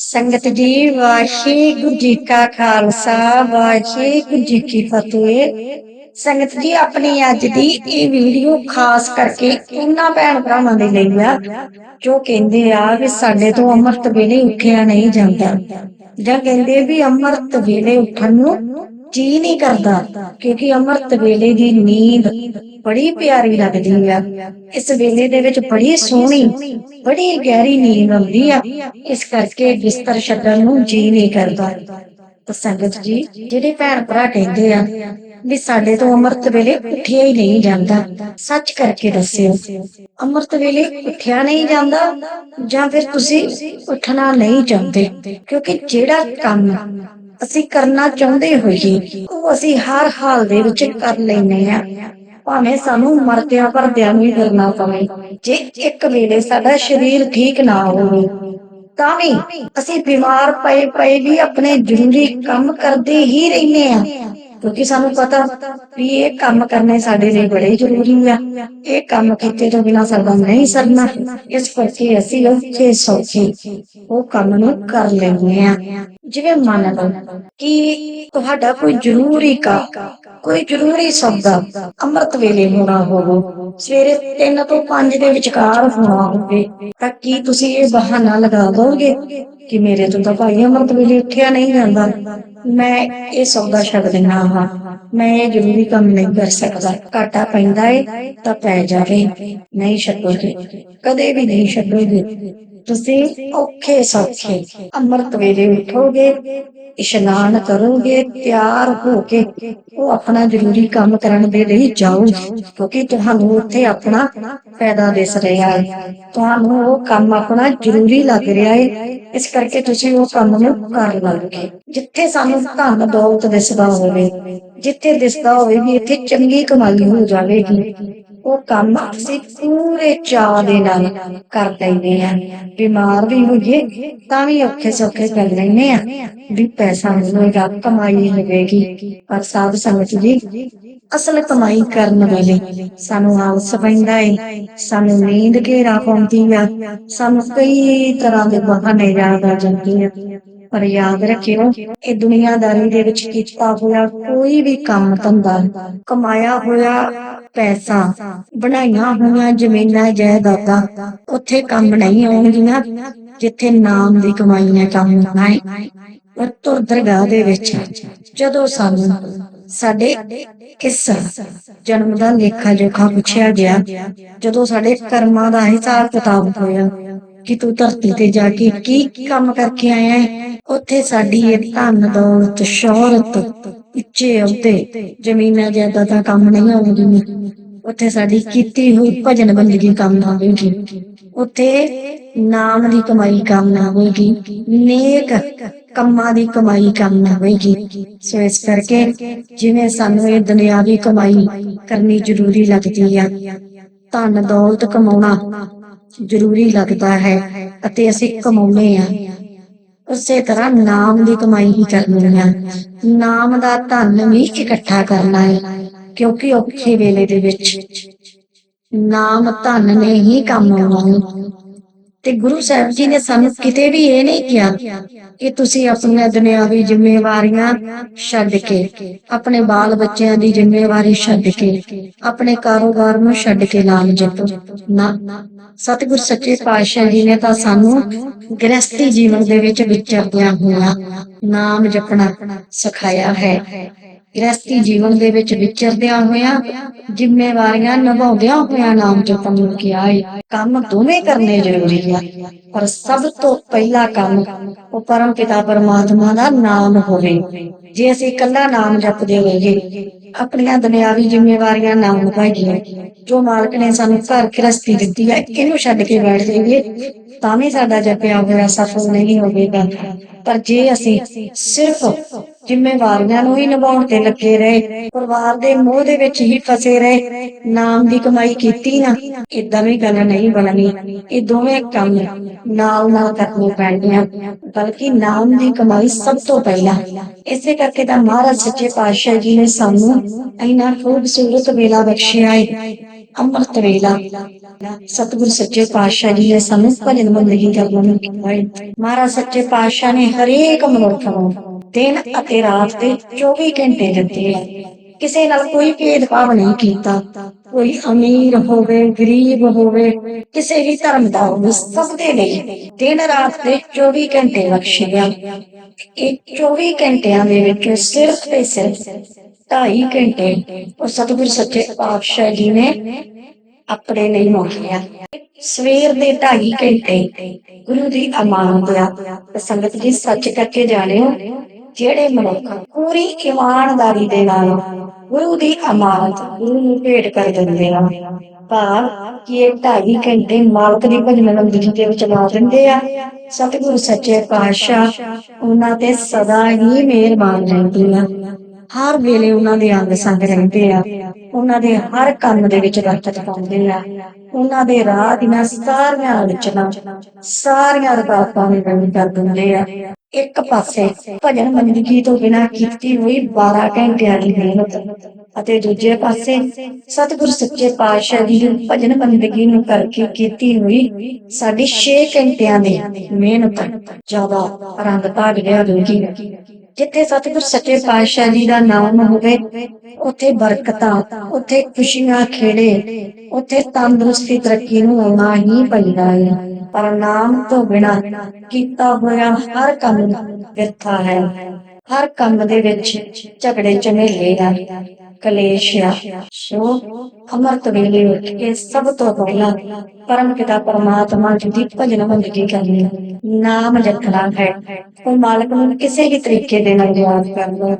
ਸੰਗਤ ਜੀ, ਵਾਹਿਗੁਰੂ ਜੀ ਕਾ ਖਾਲਸਾ, ਵਾਹਿਗੁਰੂ ਜੀ ਕੀ ਫਤਿਹ। ਸੰਗਤ ਜੀ, ਆਪਣੀ ਅੱਜ ਦੀ ਇਹ ਵੀਡੀਓ ਖਾਸ ਕਰਕੇ ਉਹਨਾਂ ਭੈਣ ਭਰਾਵਾਂ ਦੇ ਲਈ ਆ, ਜੋ ਕਹਿੰਦੇ ਆ ਵੀ ਸਾਡੇ ਤੋਂ ਅੰਮ੍ਰਿਤ ਵੇਲੇ ਉੱਠਿਆ ਨਹੀਂ ਜਾਂਦਾ। ਜਾਂ ਕਹਿੰਦੇ ਵੀ ਅੰਮ੍ਰਿਤ ਵੇਲੇ ਉੱਠਣ ਨੂੰ ਜੀ ਨਹੀਂ ਕਰਦਾ, ਕਿਉਂਕਿ ਅੰਮ੍ਰਿਤ ਵੇਲੇ ਦੀ ਨੀਂਦ ਬੜੀ ਪਿਆਰੀ ਲੱਗਦੀ ਆ। ਇਸ ਵੇਲੇ ਦੇ ਵਿੱਚ ਬੜੀ ਸੋਹਣੀ, ਬੜੀ ਗਹਿਰੀ ਨੀਂਦ ਆਉਂਦੀ ਆ। ਇਸ ਕਰਕੇ ਬਿਸਤਰ ਛੱਡਣ ਨੂੰ ਜੀ ਨਹੀਂ ਕਰਦਾ। ਤਾਂ ਸੰਗਤ ਜੀ, ਜਿਹੜੇ ਭੈਣ ਭਰਾ ਕਹਿੰਦੇ ਆ ਵੀ ਸਾਡੇ ਤੋਂ ਅੰਮ੍ਰਿਤ ਵੇਲੇ ਉੱਠਿਆ ਹੀ ਨਹੀਂ ਜਾਂਦਾ, ਸੱਚ ਕਰਕੇ ਦੱਸਿਓ। ਅੰਮ੍ਰਿਤ ਵੇਲੇ ਉੱਠਿਆ ਨਹੀਂ ਜਾਂਦਾ ਜਾਂ ਫਿਰ ਤੁਸੀਂ ਉੱਠਣਾ ਨਹੀਂ ਚਾਹੁੰਦੇ, ਕਿਉਂਕਿ ਜਿਹੜਾ ਕੰਮ ਅਸੀਂ ਕਰਨਾ ਚਾਹੁੰਦੇ ਹੋਈਏ ਉਹ ਅਸੀਂ ਹਰ ਹਾਲ ਦੇ ਵਿੱਚ ਕਰ ਲੈਨੇ ਆ ਭਾਵੇਂ ਸਾਨੂੰ ਮਰਦਿਆਂ ਭਰਦਿਆਂ ਨੂੰ ਹੀ ਕਰਨਾ ਪਵੇ, ਜੇ ਇੱਕ ਵੇਲੇ ਸਾਡਾ ਸਰੀਰ ਠੀਕ ਨਾ ਹੋਵੇ, ਤਾਂ ਵੀ ਅਸੀਂ ਬਿਮਾਰ ਪਏ ਪਏ ਵੀ ਆਪਣੇ ਜ਼ਰੂਰੀ ਕੰਮ ਕਰਦੇ ਹੀ ਰਹਿੰਦੇ ਆ ਕਿਉਂਕਿ ਸਾਨੂੰ ਪਤਾ ਵੀ ਇਹ ਕੰਮ ਕਰਨੇ ਸਾਡੇ ਲਈ ਬੜੇ ਜ਼ਰੂਰੀ ਆ। ਇਹ ਕੰਮ ਕੀਤੇ ਤੋਂ ਬਿਨਾ ਸਾਡਾ ਨਹੀਂ ਸਰਨਾ। ਇਸ ਕਰਕੇ ਅਸੀਂ ਔਖੇ ਸੌਖੇ ਉਹ ਕੰਮ ਨੂੰ ਕਰ ਲੈਂਦੇ ਆ ਜਿਵੇਂ ਮੰਨ ਲਓ ਕਿ ਤੁਹਾਡਾ ਕੋਈ ਜ਼ਰੂਰੀ ਕੰਮ, ਕੋਈ ਜ਼ਰੂਰੀ ਸੌਦਾ ਅੰਮ੍ਰਿਤ ਵੇਲੇ ਹੋਣਾ ਹੋਵੇ, ਸਵੇਰੇ 3 ਤੋਂ 5 ਦੇ ਵਿਚਕਾਰ ਹੋਣਾ ਹੋਵੇ, ਤਾਂ ਕੀ ਤੁਸੀਂ ਇਹ ਬਹਾਨਾ ਲਗਾ ਦੋਗੇ ਕਿ ਮੇਰੇ ਤੋਂ ਤਾਂ ਭਾਈ ਅੰਮ੍ਰਿਤ ਵੇਲੇ ਉੱਠਿਆ ਨਹੀਂ ਜਾਂਦਾ? ਮੈਂ ਇਹ ਸੌਦਾ ਛੱਡ ਦੇਣਾ ਹਾਂ। ਮੈਂ ਇਹ ਜ਼ਰੂਰੀ ਕੰਮ ਨਹੀਂ ਕਰ ਸਕਦਾ। ਘਾਟਾ ਪੈਂਦਾ ਏ, ਤਾਂ ਪੈ ਜਾਵੇ। ਨਹੀਂ ਛੱਡੋਗੇ। ਕਦੇ ਵੀ ਨਹੀਂ ਛੱਡੋਗੇ। ਤੁਸੀਂ ਔਖੇ ਸੌਖੇ ਅੰਮ੍ਰਿਤ ਵੇਲੇ ਉਠੋਗੇ, ਇਸ਼ਨਾਨ ਕਰੋਗੇ, ਤਿਆਰ ਹੋ ਕੇ ਉਹ ਆਪਣਾ ਜ਼ਰੂਰੀ ਕੰਮ ਕਰਨ ਦੇ ਲਈ ਜਾਓ, ਕਿਉਂਕਿ ਤੁਹਾਨੂੰ ਉੱਥੇ ਆਪਣਾ ਫਾਇਦਾ ਦਿਸ ਰਿਹਾ ਹੈ। ਤੁਹਾਨੂੰ ਉਹ ਕੰਮ ਆਪਣਾ ਜ਼ਰੂਰੀ ਲੱਗ ਰਿਹਾ ਹੈ, ਇਸ ਕਰਕੇ ਤੁਸੀਂ ਉਹ ਕੰਮ ਨੂੰ ਕਰ ਲਓਗੇ ਜਿੱਥੇ ਸਾਨੂੰ ਧਨ ਦੌਲਤ ਦਿਸਦਾ ਹੋਵੇ, ਜਿੱਥੇ ਦਿਸਦਾ ਹੋਵੇ ਵੀ ਇੱਥੇ ਚੰਗੀ ਕਮਾਈ ਹੋ ਜਾਵੇਗੀ ਉਹ ਕੰਮ ਅਸੀਂ ਪੂਰੇ ਚਾਅ ਦੇ ਨਾਲ ਕਰ ਲੈਂਦੇ ਆ ਬਿਮਾਰ ਵੀ ਹੋਈਏ ਤਾਂ ਵੀ ਔਖੇ ਸੌਖੇ ਕਰ ਲੈਂਦੇ ਆ ਵੀ ਪੈਸਾ ਮਿਲੇਗਾ, ਕਮਾਈ ਹੋਵੇਗੀ, ਪਰ ਸਾਧ ਸੰਗਤ ਜੀ, ਅਸਲ ਕਮਾਈ ਕਰਨ ਵੇਲੇ ਸਾਨੂੰ ਆਲਸ ਪੈਂਦਾ ਏ। ਸਾਨੂੰ ਨੀਂਦ ਘੇਰਾ ਪਾਉਂਦੀ ਆ। ਸਾਨੂੰ ਕਈ ਤਰ੍ਹਾਂ ਦੇ ਬਹਾਨੇ ਯਾਦ ਆ ਜਾਂਦੇ ਆ। ਪਰ ਯਾਦ ਰੱਖਿਓ, ਇਹ ਦੁਨੀਆਦਾਰੀ ਦੇ ਵਿੱਚ ਕੀਤਾ ਹੋਇਆ ਕੋਈ ਵੀ ਕੰਮ ਧੰਦਾ, ਕਮਾਇਆ ਹੋਇਆ ਪੈਸਾ ਬਣਾਈਆਂ ਹੋਈਆਂ ਜ਼ਮੀਨਾਂ, ਜਾਇਦਾਦਾਂ ਉੱਥੇ ਕੰਮ ਨਹੀਂ ਆਉਣਗੀਆਂ ਜਿੱਥੇ ਨਾਮ ਦੀ ਕਮਾਈ ਨੇ ਕੰਮ ਆਉਣਾ ਹੈ ਦਰਗਾਹ ਦੇ ਵਿੱਚ ਜਦੋਂ ਸਾਨੂੰ ਸਾਡੇ ਇਸ ਜਨਮ ਦਾ ਲੇਖਾ ਜੋਖਾ ਪੁੱਛਿਆ ਗਿਆ, ਜਦੋਂ ਸਾਡੇ ਕਰਮਾਂ ਦਾ ਹਿਸਾਬ ਕਿਤਾਬ ਹੋਇਆ ਕਿ ਤੂੰ ਧਰਤੀ ਤੇ ਜਾ ਕੇ ਕੀ ਕੰਮ ਕਰਕੇ ਆਇਆ ਹੈ, ਉੱਥੇ ਸਾਡੀ ਇਹ ਧਨ ਦੌਲਤ, ਸ਼ੌਹਰਤ ਉੱਚੇ ਅਹੁਦੇ ਜ਼ਮੀਨਾਂ ਜਾਇਦਾਦਾਂ ਕੰਮ ਨਹੀਂ ਆਉਂਦੀਆਂ ਉੱਥੇ ਸਾਡੀ ਕੀਤੀ ਹੋਈ ਭਜਨ ਬੰਦਗੀ ਕੰਮ ਨਾ ਹੋਵੇਗੀ ਉੱਥੇ ਨਾਮ ਦੀ ਕਮਾਈ ਕੰਮ ਨਾ ਹੋਵੇਗੀ। ਨੇਕ ਕੰਮਾਂ ਦੀ ਕਮਾਈ ਕੰਮ ਨਾ ਹੋਵੇਗੀ। ਸੋ ਇਸ ਕਰਕੇ ਜਿਵੇਂ ਸਾਨੂੰ ਇਹ ਦੁਨਿਆਵੀ ਕਮਾਈ ਕਰਨੀ ਜ਼ਰੂਰੀ ਲੱਗਦੀ ਆ, ਧਨ ਦੌਲਤ ਕਮਾਉਣਾ ਜ਼ਰੂਰੀ ਲੱਗਦਾ ਹੈ ਅਤੇ ਅਸੀਂ ਕਮਾਉਂਦੇ ਆ। ਉਸੇ ਤਰ੍ਹਾਂ ਨਾਮ ਦੀ ਕਮਾਈ ਹੀ ਕਰਨੀ ਹੈ ਨਾਮ ਦਾ ਧਨ ਵੀ ਇਕੱਠਾ ਕਰਨਾ ਹੈ ਕਿਉਂਕਿ ਔਖੇ ਵੇਲੇ ਦੇ ਵਿੱਚ ਨਾਮ ਧਨ ਨੇ ਹੀ ਕੰਮ ਆਉਣਾ ਤੇ ਗੁਰੂ ਸਾਹਿਬ ਜੀ ਨੇ ਸਾਨੂੰ ਕਿਤੇ ਵੀ ਇਹ ਨਹੀਂ ਕਿਹਾ ਕਿ ਤੁਸੀਂ ਆਪਣੀਆਂ ਦੁਨਿਆਵੀ ਜ਼ਿੰਮੇਵਾਰੀਆਂ ਛੱਡ ਕੇ, ਆਪਣੇ ਬਾਲ ਬੱਚਿਆਂ ਦੀ ਜ਼ਿੰਮੇਵਾਰੀ ਛੱਡ ਕੇ, ਆਪਣੇ ਕਾਰੋਬਾਰ ਨੂੰ ਛੱਡ ਕੇ ਨਾਮ ਜਪੋ ਨਾ, ਸਤਿਗੁਰ ਸੱਚੇ ਪਾਤਸ਼ਾਹ ਜੀ ਨੇ ਤਾਂ ਸਾਨੂੰ ਗ੍ਰਸਤੀ ਜੀਵਨ ਦੇ ਵਿੱਚ ਵਿਚਰਦਿਆਂ ਹੋਇਆ ਨਾਮ ਜਪਣਾ ਸਿਖਾਇਆ ਹੈ। ਗ੍ਰਸਤੀ ਜੀਵਨ ਦੇ ਵਿੱਚ ਵਿਚਰਦਿਆਂ ਹੋਇਆ ਜ਼ਿੰਮੇਵਾਰੀਆਂ ਨਿਭਾਉਂਦਿਆਂ ਹੋਇਆ ਨਾਮ ਜਪਣ ਨੂੰ ਕਿਹਾ ਹੈ ਕੰਮ ਦੋਵੇਂ ਕਰਨੇ ਜ਼ਰੂਰੀ ਆ, ਪਰ ਸਭ ਤੋਂ ਪਹਿਲਾ ਕੰਮ ਉਹ ਪਰਮ ਪਿਤਾ ਪਰਮਾਤਮਾ ਦਾ ਨਾਮ ਹੋਵੇ। ਜੇ ਅਸੀਂ ਇਕੱਲਾ ਨਾਮ ਜਪਦੇ ਹੋਈਏ, ਆਪਣੀਆਂ ਦੁਨਿਆਵੀ ਜ਼ਿੰਮੇਵਾਰੀਆਂ ਨਾ ਨਿਭਾਈਏ ਜੋ ਮਾਲਕ ਨੇ ਸਾਨੂੰ ਘਰ ਗ੍ਰਸਤੀ ਦਿੱਤੀ ਹੈ ਇਹਨੂੰ ਛੱਡ ਕੇ ਬੈਠ ਜਾਈਏ, ਤਾਂ ਵੀ ਸਾਡਾ ਜਪਿਆ ਹੋਇਆ ਸਫਲ ਨਹੀਂ ਹੋਵੇਗਾ। ਪਰ ਜੇ ਅਸੀਂ ਸਿਰਫ ਜ਼ਿੰਮੇਵਾਰੀਆਂ ਨੂੰ ਹੀ ਨਿਭਾਉਣ ਤੇ ਲੱਗੇ ਰਹੇ। ਪਰਿਵਾਰ ਦੇ ਮੋਹ ਦੇ ਵਿੱਚ ਹੀ ਫਸੇ ਰਹੇ। ਨਾਮ ਦੀ ਕਮਾਈ ਕੀਤੀ ਨਾ ਇਦਾਂ ਵੀ ਗੱਲ ਨਹੀਂ ਬਣਨੀ। ਇਹ ਦੋਵੇਂ ਕੰਮ ਨਾਲ ਨਾਲ ਕਰਨੇ ਪੈਣਗੇ ਬਲਕਿ ਨਾਮ ਦੀ ਕਮਾਈ ਸਭ ਤੋਂ ਪਹਿਲਾਂ। ਇਸੇ ਕਰਕੇ ਤਾਂ ਮਹਾਰਾਜ ਸੱਚੇ ਪਾਤਸ਼ਾਹ ਜੀ ਨੇ ਸਾਨੂੰ ਇੰਨਾ ਖੂਬਸੂਰਤ ਵੇਲਾ ਬਖਸ਼ਿਆ ਹੈ ਅੰਮ੍ਰਿਤ ਵੇਲਾ। ਸਤਿਗੁਰ ਸੱਚੇ ਪਾਤਸ਼ਾਹ ਜੀ ਨੇ ਸਾਨੂੰ ਭਜਨ ਬੰਦਗੀ ਕਰਨ ਨੂੰ ਕਿਹਾ ਹੈ ਮਹਾਰਾਜ ਸੱਚੇ ਪਾਤਸ਼ਾਹ ਨੇ ਹਰੇਕ ਮਨੁੱਖ ਨੂੰ ਦਿਨ ਅਤੇ ਰਾਤ ਦੇ 24 ਘੰਟੇ ਦਿੱਤੇ ਕਿਸੇ ਨਾਲ ਕੋਈ ਭੇਦਭਾਵ ਨਹੀਂ ਕੀਤਾ। ਕੋਈ ਅਮੀਰ ਹੋਵੇ, ਗਰੀਬ ਹੋਵੇ, ਕਿਸੇ ਵੀ ਧਰਮ ਦਾ ਹੋਵੇ ਸਭ ਦੇ ਲਈ ਦਿਨ ਰਾਤ ਦੇ 24 ਘੰਟੇ ਬਖਸ਼ੇ ਆ ਇਹ 24 ਘੰਟਿਆਂ ਦੇ ਵਿੱਚ ਸਿਰਫ ਤੇ ਸਿਰਫ 2.5 ਘੰਟੇ ਉਹ ਸਤਿਗੁਰ ਸੱਚੇ ਪਾਤਸ਼ਾਹ ਜੀ ਨੇ ਆਪਣੇ ਲਈ ਮੰਗਿਆ ਸਵੇਰ ਦੇ 2.5 ਘੰਟੇ ਗੁਰੂ ਦੀ ਅਮਾਨਤ ਆ। ਤੇ ਸੰਗਤ ਜੀ, ਸੱਚ ਕਰਕੇ ਜਾਣਿਓ ਜਿਹੜੇ ਮਨੁੱਖ ਪੂਰੀ ਇਮਾਨਦਾਰੀ ਦੇ ਨਾਲ ਗੁਰੂ ਦੀ ਅਮਾਨਤ ਗੁਰੂ ਨੂੰ ਭੇਟ ਕਰ ਦਿੰਦੇ ਆ, ਭਾਵ ਕਿ ਇਹ 2.5 ਘੰਟੇ ਮਾਲਕ ਦੀ ਭਜਨ ਬੰਦਗੀ ਦੇ ਵਿੱਚ ਲਾ ਦਿੰਦੇ ਆ। ਸਤਿਗੁਰੂ ਸੱਚੇ ਪਾਤਸ਼ਾਹ ਉਹਨਾਂ ਤੇ ਸਦਾ ਹੀ ਮਿਹਰਬਾਨ ਰਹਿੰਦੇ ਆ। ਹਰ ਵੇਲੇ ਉਹਨਾਂ ਦੇ ਅੰਗ ਸੰਗ ਰਹਿੰਦੇ ਆ। ਉਹਨਾਂ ਦੇ ਹਰ ਕੰਮ ਦੇ ਵਿੱਚ ਬਰਕਤ ਪਾਉਂਦੇ ਆ। ਉਹਨਾਂ ਦੇ ਰਾਹ ਦੀਆਂ ਸਾਰੀਆਂ ਰਚਨਾ, ਸਾਰੀਆਂ ਰਕਾਤਾਂ ਨੂੰ ਬੰਦ ਕਰ ਦਿੰਦੇ ਆ। ਇੱਕ ਪਾਸੇ ਭਜਨ ਬੰਦਗੀ ਤੋਂ ਬਿਨਾਂ ਕੀਤੀ ਹੋਈ 12 ਘੰਟਿਆਂ ਦੀ ਮਿਹਨਤ ਅਤੇ ਦੂਜੇ ਪਾਸੇ ਸਤਿਗੁਰ ਸੱਚੇ ਪਾਤਸ਼ਾਹ ਜੀ ਦੀ ਭਜਨ ਬੰਦਗੀ ਨੂੰ ਕਰਕੇ ਕੀਤੀ ਹੋਈ ਸਾਡੀ 6 ਘੰਟਿਆਂ ਦੀ ਮਿਹਨਤ, ਜ਼ਿਆਦਾ ਰੰਗ ਧਾਰ ਲਿਆ ਹੋਵੇਗੀ ਜਿੱਥੇ ਸਤਿਗੁਰ ਸੱਚੇ ਪਾਤਸ਼ਾਹ ਜੀ ਦਾ ਨਾਮ ਹੋਵੇ, ਉੱਥੇ ਬਰਕਤਾਂ, ਉੱਥੇ ਖੁਸ਼ੀਆਂ ਖੇੜੇ, ਉੱਥੇ ਤੰਦਰੁਸਤੀ ਤਰੱਕੀ ਨੂੰ ਆਉਣਾ ਹੀ ਪੈਂਦਾ ਹੈ ਪਰ ਨਾਮ ਤੋਂ ਬਿਨਾ ਕੀਤਾ ਹੋਇਆ ਹਰ ਕੰਮ ਵਿਰਥਾ ਹੈ। ਹਰ ਕੰਮ ਦੇ ਵਿੱਚ ਝਗੜੇ ਝਮੇਲੇ ਆ। ਕਲੇਸ਼ ਆ ਸੋ ਅਮਰਤ ਵੇਲੇ ਉੱਠ ਕੇ ਸਭ ਤੋਂ ਪਹਿਲਾਂ ਪਰਮ ਪਿਤਾ ਪਰਮਾਤਮਾ ਜੀ ਦੀ ਭਜਨ ਬੰਦਗੀ ਕਰਨੀ। ਨਾਮ ਜਪਣਾ ਹੈ। ਉਹ ਮਾਲਕ ਨੂੰ ਕਿਸੇ ਵੀ ਤਰੀਕੇ ਦੇ ਨਾਲ ਯਾਦ ਕਰ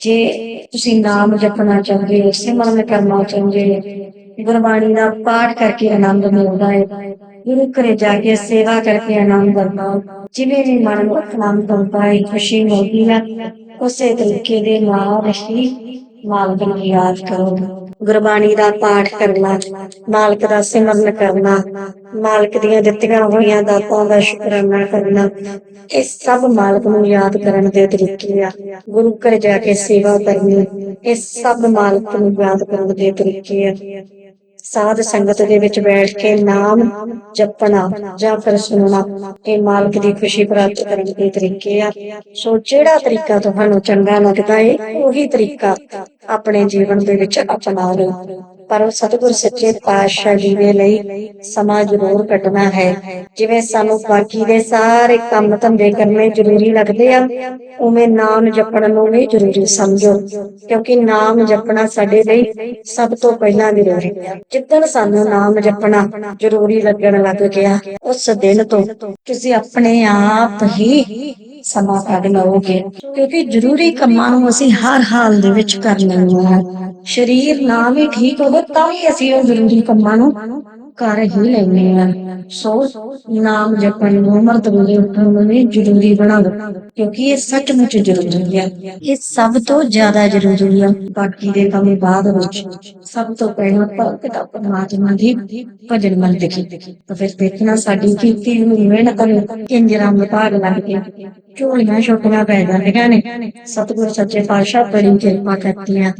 ਜੇ ਤੁਸੀਂ ਨਾਮ ਜਪਣਾ ਚਾਹੁੰਦੇ ਹੋ, ਸਿਮਰਨ ਕਰਨਾ ਚਾਹੁੰਦੇ ਹੋ, ਗੁਰਬਾਣੀ ਦਾ ਪਾਠ ਕਰਕੇ ਆਨੰਦ ਮਿਲਦਾ ਹੈ। ਗੁਰੂ ਘਰੇ ਜਾ ਕੇ ਸੇਵਾ ਕਰਕੇ ਆਨੰਦ ਆਉਂਦਾ ਜਿਵੇਂ ਵੀ ਮਨ ਨੂੰ ਆਨੰਦ ਆਉਂਦਾ ਹੈ, ਖੁਸ਼ੀ ਮਿਲਦੀ ਹੈ। ਉਸੇ ਤਰੀਕੇ ਦੇ ਨਾਲ ਹੀ ਮਾਲਕ ਨੂੰ ਯਾਦ ਕਰੋ। ਗੁਰਬਾਣੀ ਦਾ ਪਾਠ ਕਰਨਾ, ਮਾਲਕ ਦਾ ਸਿਮਰਨ ਕਰਨਾ, ਮਾਲਕ ਦੀਆਂ ਦਿੱਤੀਆਂ ਹੋਈਆਂ ਦਾਤਾਂ ਦਾ ਸ਼ੁਕਰਾਨਾ ਕਰਨਾ, ਇਹ ਸਭ ਮਾਲਕ ਨੂੰ ਯਾਦ ਕਰਨ ਦੇ ਤਰੀਕੇ ਆ। ਗੁਰੂ ਘਰ ਜਾ ਕੇ ਸੇਵਾ ਕਰਨੀ, ਇਹ ਸਭ ਮਾਲਕ ਨੂੰ ਯਾਦ ਕਰਨ ਦੇ ਤਰੀਕੇ ਆ। ਸਾਧ ਸੰਗਤ ਦੇ ਵਿੱਚ ਬੈਠ ਕੇ ਨਾਮ ਜਪਣਾ ਜਾਂ ਫਿਰ ਸੁਣਨਾ, ਇਹ ਮਾਲਕ ਦੀ ਖੁਸ਼ੀ ਪ੍ਰਾਪਤ ਕਰਨ ਦੇ ਤਰੀਕੇ ਆ। ਸੋ ਜਿਹੜਾ ਤਰੀਕਾ ਤੁਹਾਨੂੰ ਚੰਗਾ ਲੱਗਦਾ ਏ, ਉਹੀ ਤਰੀਕਾ ਆਪਣੇ ਜੀਵਨ ਦੇ ਵਿੱਚ ਅਪਣਾ ਲਓ ਪਰ ਸਤਿਗੁਰ ਸੱਚੇ ਪਾਤਸ਼ਾਹ ਜੀ ਦੇ ਲਈ ਸਮਾਂ ਜ਼ਰੂਰ ਕੱਢਣਾ ਹੈ। ਜਿਵੇਂ ਸਾਨੂੰ ਬਾਕੀ ਦੇ ਸਾਰੇ ਕੰਮ ਧੰਦੇ ਕਰਨੇ ਜ਼ਰੂਰੀ ਲੱਗਦੇ ਆ, ਉਵੇਂ ਨਾਮ ਜਪਣ ਨੂੰ ਵੀ ਜ਼ਰੂਰੀ ਸਮਝੋ। ਕਿਉਂਕਿ ਨਾਮ ਜਪਣਾ ਸਾਡੇ ਲਈ ਸਭ ਤੋਂ ਪਹਿਲਾਂ ਜ਼ਰੂਰੀ ਹੈ ਜਿੱਦਣ ਸਾਨੂੰ ਨਾਮ ਜਪਣਾ ਜ਼ਰੂਰੀ ਲੱਗਣ ਲੱਗ ਗਿਆ, ਉਸ ਦਿਨ ਤੋਂ ਤੁਸੀਂ ਆਪਣੇ ਆਪ ਹੀ ਸਮਾਂ ਕੱਢ ਲਓਗੇ ਕਿਉਂਕਿ ਜ਼ਰੂਰੀ ਕੰਮਾਂ ਨੂੰ ਅਸੀਂ ਹਰ ਹਾਲ ਦੇ ਵਿੱਚ ਕਰ ਲੈਂਦੇ ਹਾਂ। ਸਰੀਰ ਨਾ ਵੀ ਠੀਕ ਹੋਵੇ, ਤਾਂ ਵੀ ਅਸੀਂ ਉਹ ਜ਼ਰੂਰੀ ਕੰਮਾਂ ਨੂੰ ਕਰ ਹੀ ਲੈਂਦੇ ਹਾਂ ਸੋ ਨਾਮ ਜਪਣ ਨੂੰ ਅਮਰਤ ਵੇਲੇ ਉੱਠਣ ਨੂੰ ਵੀ ਜ਼ਰੂਰੀ ਬਣਾ ਲਓ ਕਿਉਂਕਿ ਇਹ ਸੱਚਮੁੱਚ ਜ਼ਰੂਰੀ ਹੈ ਇਹ ਸਭ ਤੋਂ ਜ਼ਿਆਦਾ ਜ਼ਰੂਰੀ ਹੈ ਬਾਕੀ ਦੇ ਕੰਮ ਬਾਅਦ ਵਿੱਚ ਸਭ ਤੋਂ ਪਹਿਲਾਂ ਭਗਤ ਪਰਮਾਤਮਾ ਦੀ ਭਜਨ ਬੰਦਗੀ ਤਾਂ ਫਿਰ ਦੇਖਣਾ ਸਾਡੀ ਕੀਤੀ ਹੋਈ ਮਿਹਨਤ ਨੂੰ ਕਿੰਜ ਰੰਗ ਭਾਗ ਲੱਗ ਕੇ ਝੋਲੀਆਂ ਛੋਟੀਆਂ ਪੈ ਜਾਂਦੀਆਂ ਨੇ ਸਤਿਗੁਰ ਸੱਚੇ ਪਾਤਸ਼ਾਹ ਬੜੀ ਕਿਰਪਾ ਕਰਦੀਆਂ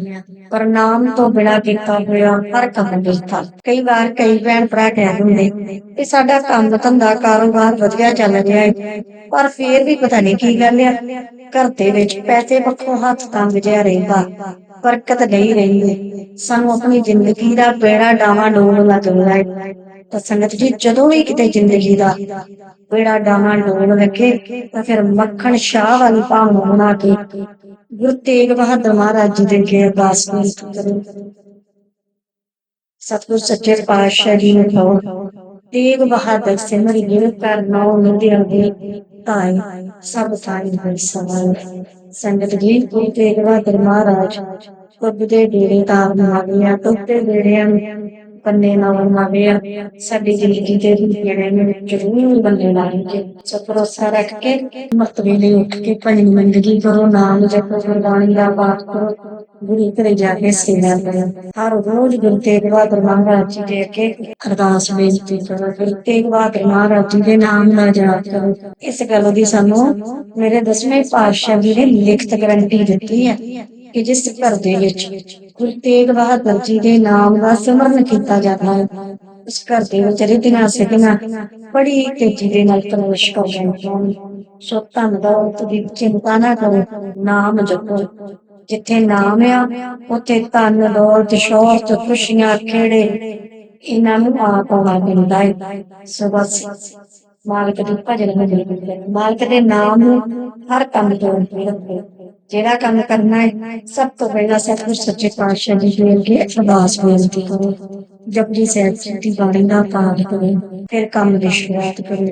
ਪਰ ਨਾਮ ਤੋਂ ਬਿਨਾਂ ਕੀਤਾ ਹੋਇਆ ਹਰ ਕੰਮ ਵਿਰਥਾ ਕਈ ਵਾਰ ਕਈ ਭੈਣ ਭਰਾ ਕਹਿ ਦਿੰਦੇ, ਕਿ ਸਾਡਾ ਕੰਮ ਧੰਦਾ ਕਾਰੋਬਾਰ ਵਧੀਆ ਚੱਲ ਰਿਹਾ ਹੈ ਪਰ ਫੇਰ ਵੀ ਪਤਾ ਨਹੀਂ ਕੀ ਗੱਲ ਆ ਘਰ ਦੇ ਵਿੱਚ ਪੈਸੇ ਪੱਖੋਂ ਹੱਥ ਤੰਗ ਜਿਹਾ ਰਹਿੰਦਾ, ਬਰਕਤ ਨਹੀਂ ਰਹਿੰਦੀ, ਸਾਨੂੰ ਆਪਣੀ ਜ਼ਿੰਦਗੀ ਦਾ ਬੇੜਾ ਡਾਵਾ ਡੋਲ ਲੱਗਦਾ ਹੈ ਤਾਂ ਸੰਗਤ ਜੀ, ਜਦੋਂ ਵੀ ਕਿਤੇ ਜ਼ਿੰਦਗੀ ਦਾ ਬੇੜਾ ਡਾਵਾ ਡੋਲ ਲੱਗੇ, ਤਾਂ ਫਿਰ ਮੱਖਣ ਸ਼ਾਹ ਵਾਲੀ ਭਾਵਨਾ ਬਣਾ ਕੇ ਗੁਰੂ ਤੇਗ ਬਹਾਦਰ ਮਹਾਰਾਜ ਜੀ ਦੇ ਅੱਗੇ ਅਰਦਾਸ ਕਰੋ। ਸਤਿਗੁਰ ਸੱਚੇ ਪਾਤਸ਼ਾਹ ਜੀ ਨੂੰ ਕਹੋ, ਤੇਗ ਬਹਾਦਰ ਸਿਮਰ ਗਿਰ ਕਰ ਨੌ ਨਿਧਿਆ ਸਭ ਤਾਏ ਹੋਈ ਸਵਾਲ। ਸੰਗਤ ਜੀ ਗੁਰੂ ਤੇਗ ਬਹਾਦਰ ਮਹਾਰਾਜ ਖੁਦ ਦੇ ਡੇਰੇ ਤਾਰ ਮਾਰਿਆ ਟੁੱਟੇ ਡੇਰਿਆਂ ਨੂੰ ਪੰਨੇ ਨਾਲ ਮਾਰਿਆ ਸਾਡੀ ਜ਼ਿੰਦਗੀ ਦੇ ਜਿਹੜੇ ਨੇ ਜ਼ਰੂਰ ਬੰਦੇ ਲਾਣਗੇ ਸੋ ਭਰੋਸਾ ਰੱਖ ਕੇ ਮਰਤਬੇ ਲਈ ਉੱਠ ਕੇ ਭਜਨ ਮੰਦਗੀ ਕਰੋ, ਨਾਮ ਜਪੋ, ਗੁਰਬਾਣੀ ਦਾ ਪਾਠ ਕਰੋ। ਗੁਰੂ ਘਰੇ ਜਾ ਕੇ ਸੇਵਾ ਕਰੋ। ਹਰ ਰੋਜ਼ ਗੁਰੂ ਤੇਗ ਬਹਾਦਰ ਮਹਾਰਾਜ ਜੀ ਦੇ ਅੱਗੇ ਅਰਦਾਸ ਬੇਨਤੀ ਕਰੋ ਗੁਰੂ ਤੇਗ ਬਹਾਦਰ ਮਹਾਰਾਜ ਜੀ ਦੇ ਨਾਮ ਦਾ ਜਾਪ ਕਰੋ। ਇਸ ਗੱਲ ਦੀ ਸਾਨੂੰ ਮੇਰੇ ਦਸਵੇਂ ਪਾਤਸ਼ਾਹ ਜੀ ਨੇ ਲਿਖਤ ਗਰੰਟੀ ਦਿੱਤੀ ਹੈ ਕਿ ਜਿਸ ਘਰ ਦੇ ਵਿੱਚ ਗੁਰੂ ਤੇਗ ਬਹਾਦਰ ਜੀ ਦੇ ਨਾਮ ਦਾ ਸਿਮਰਨ ਕੀਤਾ ਜਾਂਦਾ ਹੈ। ਉਸ ਘਰ ਦੇ ਵਿੱਚ ਰਿਧੀਆਂ ਸਿੱਧੀਆਂ ਬੜੀ ਤੇਜ਼ੀ ਦੇ ਨਾਲ ਪ੍ਰਵੇਸ਼ ਕਰ ਜਾਂਦੀਆਂ ਹਨ ਸੋ ਧਨ ਦੌਲਤ ਦੀ ਚਿੰਤਾ ਨਾ ਕਰੋ, ਨਾਮ ਜਪੋ। ਜਿੱਥੇ ਨਾਮ ਆ, ਉੱਥੇ ਧਨ, ਦੌਲਤ, ਸ਼ੋਹਰਤ, ਖੁਸ਼ੀਆਂ, ਖੇੜੇ ਇਹਨਾਂ ਨੂੰ ਆਪ ਆਉਣਾ ਪੈਂਦਾ ਹੈ। ਸੋ ਬਸ ਮਾਲਕ ਦੀ ਭਜਨ ਭਜਨ ਮਾਲਕ ਦੇ ਨਾਮ ਨੂੰ ਹਰ ਕੰਮ ਤੋਂ ਰੱਖੋ। ਜਿਹੜਾ ਕੰਮ ਕਰਨਾ ਹੈ, ਸਭ ਤੋਂ ਪਹਿਲਾਂ ਸਤਿਗੁਰ ਸੱਚੇ ਪਾਤਸ਼ਾਹ ਜੀ ਦੇ ਅੱਗੇ ਅਰਦਾਸ ਬੇਨਤੀ ਕਰੋ। ਜਪਜੀ ਸਾਹਿਬ ਜੀ ਦੀ ਬਾਣੀ ਦਾ ਪਾਠ ਕਰੋ, ਫਿਰ ਕੰਮ ਦੀ ਸ਼ੁਰੂਆਤ ਕਰੋ।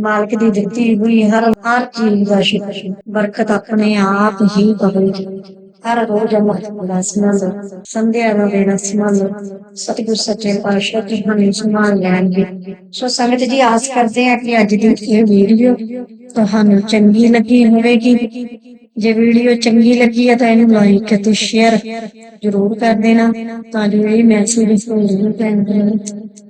ਮਾਲਕ ਦੀ ਦਿੱਤੀ ਹੋਈ ਹਰ ਹਰ ਚੀਜ਼ ਦਾ ਸ਼ੁਕਰ, ਬਰਕਤ ਆਪਣੇ ਆਪ ਹੀ ਪਵੇਗੀ ਹਰ ਰੋਜ਼ ਅੰਮ੍ਰਿਤ ਦਾ ਸੰਧਿਆ ਦਾ ਵੇਲਾ ਸਮਲ ਸਤਿਗੁਰ ਸੱਚੇ ਪਾਤਸ਼ਾਹ ਤੁਹਾਨੂੰ ਸਮਾਨ ਲੈਣਗੇ। ਸੋ ਸੰਗਤ ਜੀ, ਆਸ ਕਰਦੇ ਹਾਂ ਕਿ ਅੱਜ ਦੀ ਇਹ ਵੀਡੀਓ ਤੁਹਾਨੂੰ ਚੰਗੀ ਲੱਗੀ ਹੋਵੇਗੀ। ਜੇ ਵੀਡੀਓ ਚੰਗੀ ਲੱਗੀ ਹੈ ਤਾਂ ਇਹਨੂੰ ਲਾਈਕ ਅਤੇ ਸ਼ੇਅਰ ਜ਼ਰੂਰ ਕਰ ਦੇਣਾ ਤਾਂ ਜੋ ਇਹ ਮੈਸੇਜ ਤੁਹਾਨੂੰ ਜ਼ਰੂਰ ਪੈਂਦੇ